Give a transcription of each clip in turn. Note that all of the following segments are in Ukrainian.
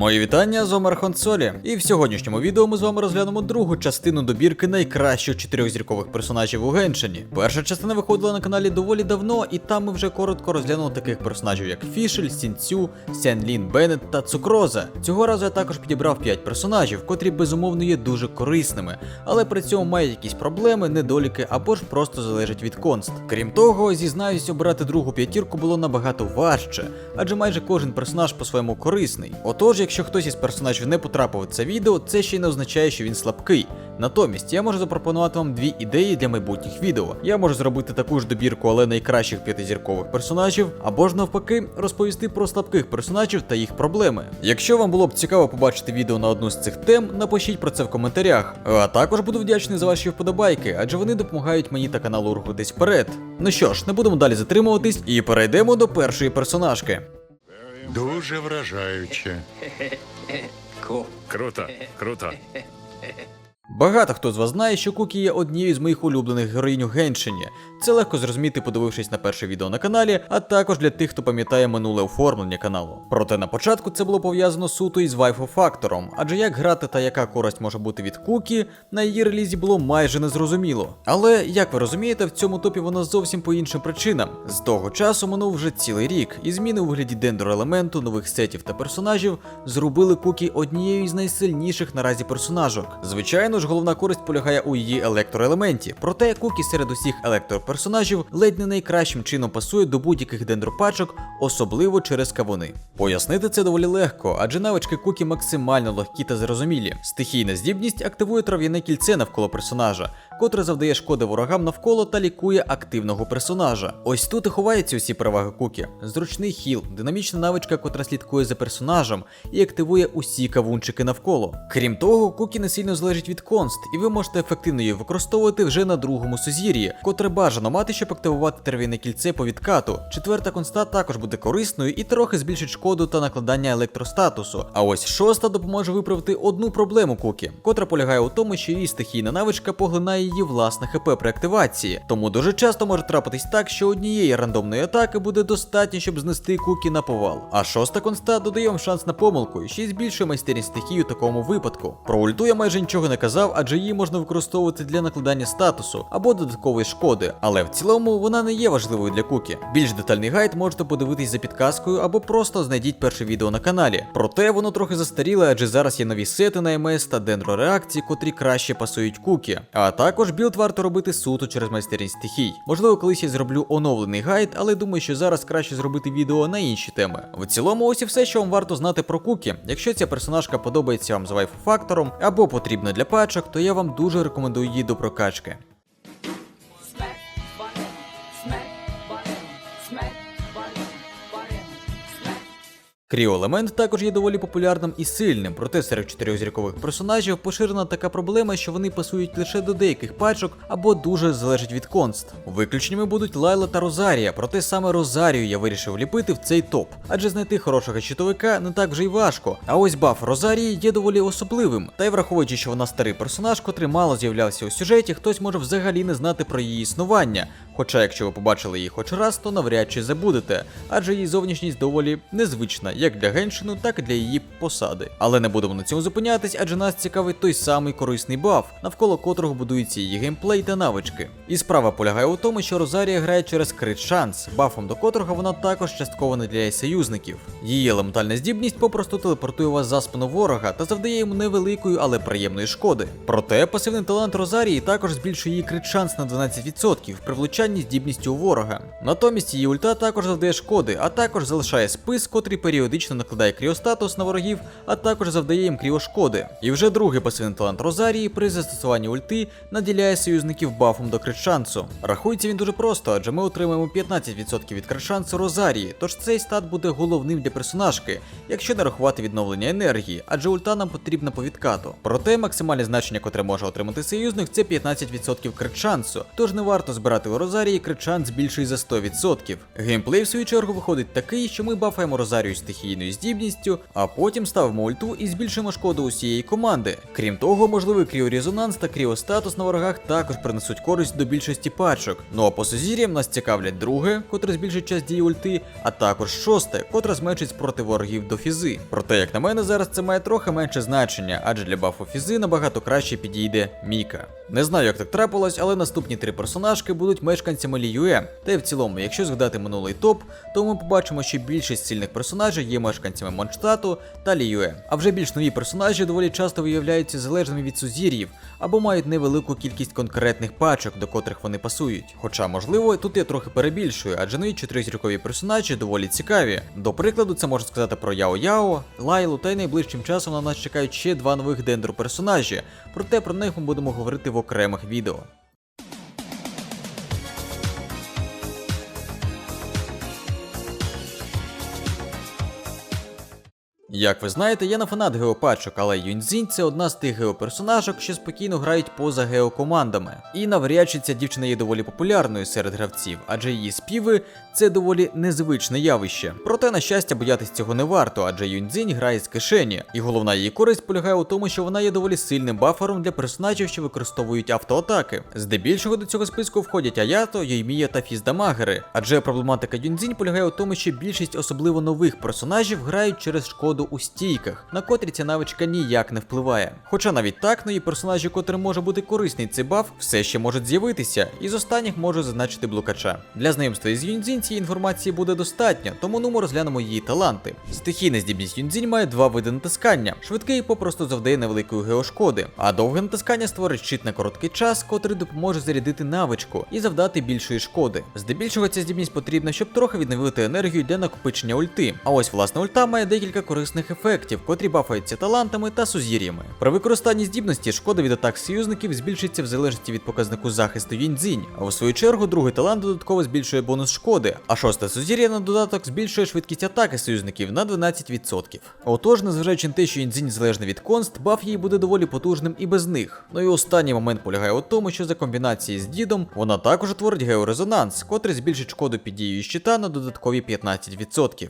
Мої вітання з Омар Солі. І в сьогоднішньому відео ми з вами розглянемо другу частину добірки найкращих чотирьохзіркових персонажів у Геншині. Перша частина виходила на каналі доволі давно, і там ми вже коротко розглянули таких персонажів, як Фішель, Сінцю, Сянлін Беннет та Цукроза. Цього разу я також підібрав 5 персонажів, котрі безумовно є дуже корисними, але при цьому мають якісь проблеми, недоліки або ж просто залежать від конст. Крім того, зізнаюсь, обирати другу п'ятірку було набагато важче, адже майже кожен персонаж по-своєму корисний. Отож, якщо хтось із персонажів не потрапив в це відео, це ще й не означає, що він слабкий. Натомість я можу запропонувати вам дві ідеї для майбутніх відео. Я можу зробити таку ж добірку, але найкращих п'ятизіркових персонажів, або ж навпаки, розповісти про слабких персонажів та їх проблеми. Якщо вам було б цікаво побачити відео на одну з цих тем, напишіть про це в коментарях. А також буду вдячний за ваші вподобайки, адже вони допомагають мені та каналу рухатись вперед. Ну що ж, не будемо далі затримуватись і перейдемо до першої персонажки. Дуже вражаюче. Круто, круто. Багато хто з вас знає, що Кукі є однією з моїх улюблених героїнь у Геншині. Це легко зрозуміти, подивившись на перше відео на каналі, а також для тих, хто пам'ятає минуле оформлення каналу. Проте на початку це було пов'язано суто із вайфу фактором, адже як грати та яка користь може бути від Кукі, на її релізі було майже незрозуміло. Але як ви розумієте, в цьому топі воно зовсім по іншим причинам. З того часу минув вже цілий рік, і зміни у вигляді дендроелементу, нових сетів та персонажів зробили Кукі однією з найсильніших наразі персонажок. Звичайно ж, головна користь полягає у її електроелементі. Проте Кукі серед усіх електроперсонажів ледь не найкращим чином пасує до будь-яких дендропачок, особливо через кавуни. Пояснити це доволі легко, адже навички Кукі максимально легкі та зрозумілі. Стихійна здібність активує трав'яне кільце навколо персонажа, котре завдає шкоди ворогам навколо та лікує активного персонажа. Ось тут і ховаються усі переваги Кукі. Зручний хіл, динамічна навичка, котра слідкує за персонажем і активує усі кавунчики навколо. Крім того, Кукі не сильно залежить від конст, і ви можете ефективно її використовувати вже на другому сузір'ї, котре бажано мати, щоб активувати трав'яне кільце по відкату. Четверта конста також буде корисною і трохи збільшить шкоду та накладання електростатусу. А ось шоста допоможе виправити одну проблему Кукі, котра полягає у тому, що її стихійна навичка поглинає її власне ХП при активації. Тому дуже часто може трапитись так, що однієї рандомної атаки буде достатньо, щоб знести Кукі на повал. А шоста конста додає вам шанс на помилку і ще й збільшує майстерність стихії у такому випадку. Про ульту я майже нічого не казав, адже її можна використовувати для накладання статусу або додаткової шкоди, але в цілому вона не є важливою для Кукі. Більш детальний гайд можете подивитись за підказкою або просто знайдіть перше відео на каналі. Проте воно трохи застаріле, адже зараз є нові сети на МС та дендрореакції, котрі краще пасують Кукі. А також білд варто робити суто через майстерність стихій. Можливо, колись я зроблю оновлений гайд, але думаю, що зараз краще зробити відео на інші теми. В цілому, ось і все, що вам варто знати про Кукі. Якщо ця персонажка подобається вам з вайфу фактором або потрібна для пачок, то я вам дуже рекомендую її до прокачки. Кріоелемент також є доволі популярним і сильним, проте серед чотирьохзіркових персонажів поширена така проблема, що вони пасують лише до деяких пачок або дуже залежать від конст. Виключеннями будуть Лайла та Розарія, проте саме Розарію я вирішив ліпити в цей топ, адже знайти хорошого щитовика не так вже й важко. А ось баф Розарії є доволі особливим, та й враховуючи, що вона старий персонаж, котрий мало з'являвся у сюжеті, хтось може взагалі не знати про її існування. Хоча, якщо ви побачили її хоч раз, то навряд чи забудете, адже її зовнішність доволі незвична, як для геншину, так і для її посади. Але не будемо на цьому зупинятись, адже нас цікавить той самий корисний баф, навколо котрого будується її геймплей та навички. І справа полягає у тому, що Розарія грає через крит шанс, бафом до котрого вона також частково наділяє союзників. Її елементальна здібність попросту телепортує вас за спину ворога та завдає йому невеликої, але приємної шкоди. Проте пасивний талант Розарії також збільшує її крит шанс на 12% при влучанні здібністю ворога. Натомість її ульта також завдає шкоди, а також залишає спис, котрий періодично накладає кріостатус на ворогів, а також завдає їм кріошкоди. І вже другий пасивний талант Розарії при застосуванні ульти наділяє союзників бафом до крит-шансу. Рахується він дуже просто, адже ми отримаємо 15% від крит-шансу Розарії, тож цей стат буде головним для персонажки, якщо не рахувати відновлення енергії, адже ульта нам потрібна по відкату. Проте максимальне значення, котре може отримати союзник, це 15% крит-шансу, тож не варто збирати у Розарії крит-шанс більший за 100%. Геймплей в свою чергу виходить такий, що ми бафаємо Розарію стихію стихійною здібністю, а потім ставимо ульту і збільшуємо шкоду усієї команди. Крім того, можливий кріорезонанс та кріостатус на ворогах також принесуть користь до більшості пачок. Ну а по сузір'ям нас цікавлять друге, котре збільшить час дії ульти, а також шосте, котре зменшить спроти ворогів до фізи. Проте, як на мене, зараз це має трохи менше значення, адже для бафу фізи набагато краще підійде Міка. Не знаю, як так трапилось, але наступні три персонажки будуть мешканцями Ліюе. Та й в цілому, якщо згадати минулий топ, то ми побачимо, що більшість сильних персонажів є мешканцями Монштату та Ліюе. А вже більш нові персонажі доволі часто виявляються залежними від сузір'їв або мають невелику кількість конкретних пачок, до котрих вони пасують. Хоча, можливо, тут я трохи перебільшую, адже нові чотиризіркові персонажі доволі цікаві. До прикладу, це можна сказати про Яо Яо, Лайлу, та й найближчим часом на нас чекають ще два нових дендру персонажі, проте про них ми будемо говорити в окремих відео. Як ви знаєте, я не фанат геопачок, але Юньцзінь це одна з тих геоперсонажок, що спокійно грають поза геокомандами. І навряд чи ця дівчина є доволі популярною серед гравців, адже її співи це доволі незвичне явище. Проте, на щастя, боятись цього не варто, адже Юньцзінь грає з кишені, і головна її користь полягає у тому, що вона є доволі сильним бафером для персонажів, що використовують автоатаки. Здебільшого до цього списку входять Аято, Йоймія та Фіздамагери, адже проблематика Юньцзінь полягає у тому, що більшість особливо нових персонажів грають через шкоду у стійках, на котрі ця навичка ніяк не впливає. Хоча навіть так, нові персонажі, котрим може бути корисний цей баф, все ще можуть з'явитися, і з останніх можу зазначити блукача. Для знайомства із Юньцзінь цієї інформації буде достатньо, тому ну ми розглянемо її таланти. Стихійна здібність Юньцзінь має два види натискання: швидкий попросту завдає невеликої геошкоди, а довге натискання створить щит на короткий час, котрий допоможе зарядити навичку і завдати більшої шкоди. Здебільшого ця здібність потрібна, щоб трохи відновити енергію для накопичення ульти. А ось власне ульта має декілька корисних ефектів, котрі бафаються талантами та сузір'ями. При використанні здібності шкода від атак союзників збільшиться в залежності від показнику захисту Юньцзінь, а у свою чергу другий талант додатково збільшує бонус шкоди, а шосте сузір'я на додаток збільшує швидкість атаки союзників на 12%. Отож, незважаючи на те, що Юньцзінь залежна від конст, баф їй буде доволі потужним і без них. Ну і останній момент полягає у тому, що за комбінації з дідом вона також утворить георезонанс, котрий збільшить шкоду під дією щита на додаткові 15%.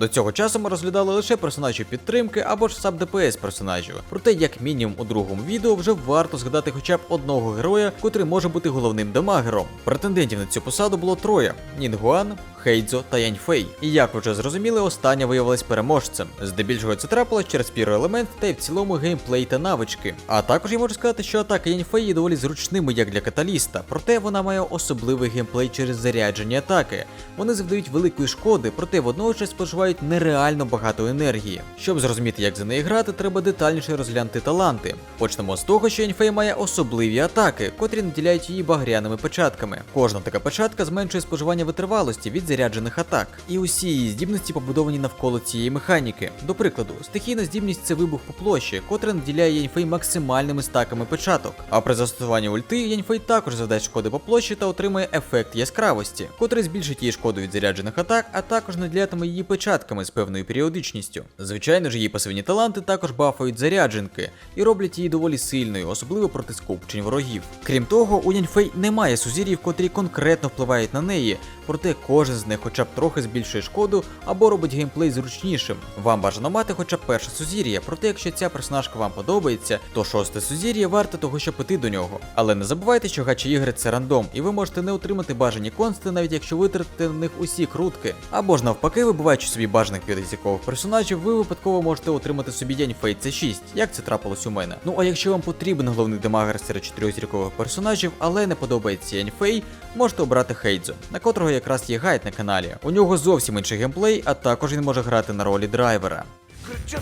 До цього часу ми розглядали лише персонажів підтримки або ж саб ДПС персонажів. Проте, як мінімум, у другому відео вже варто згадати хоча б одного героя, котрий може бути головним дамагером. Претендентів на цю посаду було троє: Нінгуан, Хейдзо та Яньфей. І як вже зрозуміли, остання виявилась переможцем. Здебільшого це трапилось через піроелемент та й в цілому геймплей та навички. А також я можу сказати, що атаки Яньфей є доволі зручними як для каталіста, проте вона має особливий геймплей через заряджені атаки. Вони завдають великої шкоди, проте водночас споживають нереально багато енергії. Щоб зрозуміти, як за неї грати, треба детальніше розглянути таланти. Почнемо з того, що Яньфей має особливі атаки, котрі наділяють її багряними печатками. Кожна така печатка зменшує споживання витривалості від заряджених атак, і усі її здібності побудовані навколо цієї механіки. До прикладу, стихійна здібність це вибух по площі, котра наділяє Яньфей максимальними стаками печаток. А при застосуванні ульти Яньфей також завдасть шкоди по площі та отримує ефект яскравості, котрий збільшить її шкоду від заряджених атак, а також наділятиме її печатками з певною періодичністю. Звичайно ж, її пасивні таланти також бафають зарядженки і роблять її доволі сильною, особливо проти скупчень ворогів. Крім того, у Яньфей немає сузір'їв, котрі конкретно впливають на неї, проте кожен з них хоча б трохи збільшує шкоду або робить геймплей зручнішим. Вам бажано мати хоча б перше сузір'я, проте якщо ця персонажка вам подобається, то шосте сузір'я варте того, щоб піти до нього. Але не забувайте, що гачі ігри це рандом, і ви можете не отримати бажані консти, навіть якщо витратите на них усі крутки. Або ж навпаки, вибиваючи собі бажаних п'ятизіркових персонажів, ви випадково можете отримати собі Янь Фей C6, як це трапилось у мене. Ну а якщо вам потрібен головний демагер серед чотирьохзіркових персонажів, але не подобається Янь Фей, можете обрати Хейдзо, на котрого якраз є гайд на каналі. У нього зовсім інший геймплей, а також він може грати на ролі драйвера. Кричать.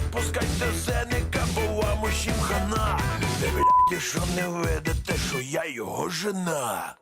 Не блядь, що що я його жена.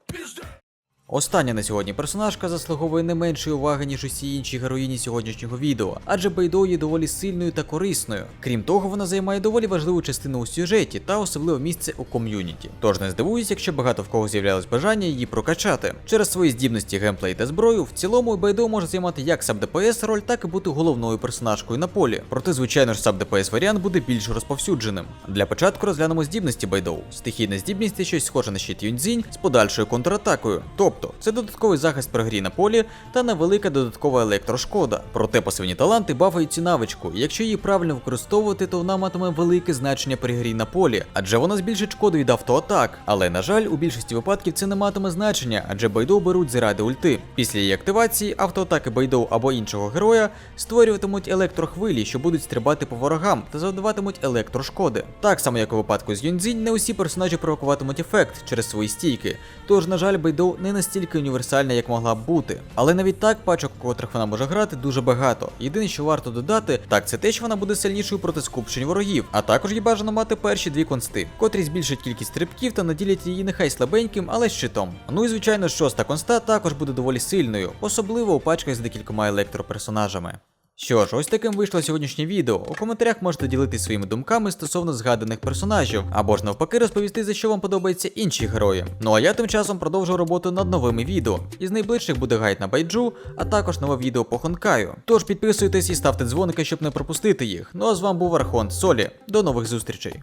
Остання на сьогодні персонажка заслуговує не меншої уваги, ніж усі інші героїні сьогоднішнього відео, адже Бейдо є доволі сильною та корисною. Крім того, вона займає доволі важливу частину у сюжеті та особливе місце у ком'юніті. Тож не здивуюсь, якщо багато в кого з'являлось бажання її прокачати. Через свої здібності, геймплей та зброю, в цілому Бейдо може займати як саб ДПС роль, так і бути головною персонажкою на полі. Проте, звичайно ж, саб ДПС варіант буде більш розповсюдженим. Для початку розглянемо здібності Бейдоу. Стихійна здібність це щось схоже на щит Юньцзінь з подальшою контратакою. Тобто, це додатковий захист при грі на полі та невелика додаткова електрошкода. Проте пасивні таланти бафають цю навичку, і якщо її правильно використовувати, то вона матиме велике значення при грі на полі, адже вона збільшить шкоду від автоатак. Але на жаль, у більшості випадків це не матиме значення, адже Бейдоу беруть заради ульти. Після її активації автоатаки Бейдоу або іншого героя створюватимуть електрохвилі, що будуть стрибати по ворогам та завдаватимуть електрошкоди. Так само, як у випадку з Юньцзінь, не усі персонажі провокуватимуть ефект через свої стійки. Тож, на жаль, Бейдоу не настільки універсальна, як могла б бути. Але навіть так пачок, котрих вона може грати, дуже багато. Єдине, що варто додати, так це те, що вона буде сильнішою проти скупчень ворогів, а також їй бажано мати перші дві консти, котрі збільшать кількість стрибків та наділять її нехай слабеньким, але щитом. Ну і звичайно, шоста конста також буде доволі сильною, особливо у пачках з декількома електроперсонажами. Що ж, ось таким вийшло сьогоднішнє відео. У коментарях можете ділитися своїми думками стосовно згаданих персонажів, або ж навпаки розповісти, за що вам подобаються інші герої. Ну а я тим часом продовжу роботу над новими відео. Із найближчих буде гайд на байджу, а також нове відео по Хонкаю. Тож підписуйтесь і ставте дзвоники, щоб не пропустити їх. Ну а з вами був Архон Солі. До нових зустрічей.